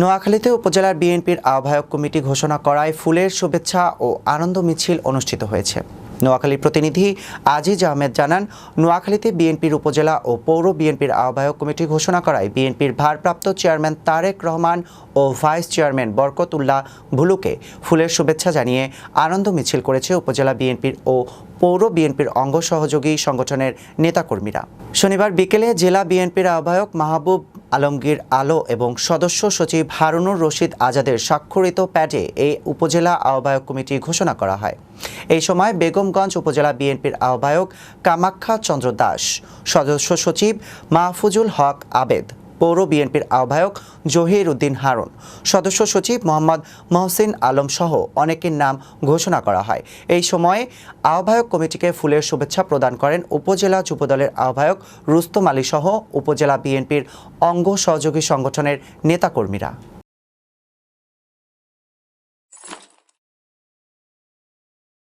নোয়াখালীতে উপজেলার বিএনপির আহ্বায়ক কমিটি ঘোষণা করায় ফুলের শুভেচ্ছা ও আনন্দ মিছিল অনুষ্ঠিত হয়েছে। নোয়াখালীর প্রতিনিধি আজিজ আহমেদ জানান, নোয়াখালীতে বিএনপির উপজেলা ও পৌর বিএনপির আহ্বায়ক কমিটি ঘোষণা করায় বিএনপির ভারপ্রাপ্ত চেয়ারম্যান তারেক রহমান ও ভাইস চেয়ারম্যান বরকত উল্লাহ ভুলুকে ফুলের শুভেচ্ছা জানিয়ে আনন্দ মিছিল করেছে উপজেলা বিএনপির ও পৌর বিএনপির অঙ্গ সহযোগী সংগঠনের নেতাকর্মীরা। শনিবার বিকেলে জেলা বিএনপির আহ্বায়ক মাহবুব আলমগীর আলো এবং সদস্য সচিব হারুনুর রশিদ আজাদের স্বাক্ষরিত প্যাডে এই উপজেলা আহ্বায়ক কমিটি ঘোষণা করা হয়। এই সময় বেগমগঞ্জ উপজেলা বিএনপির আহ্বায়ক কামাখ্যা চন্দ্র দাস, সদস্য সচিব মাহফুজুল হক আবেদ পৌর বিএনপির আহ্বায়ক জহির উদ্দিন হারুন, সদস্য সচিব মোহাম্মদ মহসিন আলম সহ অনেকের নাম ঘোষণা করা হয়। এই সময়ে আহ্বায়ক কমিটিকে ফুলের শুভেচ্ছা প্রদান করেন উপজেলা যুবদলের আহ্বায়ক রুস্তম আলী সহ উপজেলা বিএনপির অঙ্গ সহযোগী সংগঠনের নেতাকর্মীরা।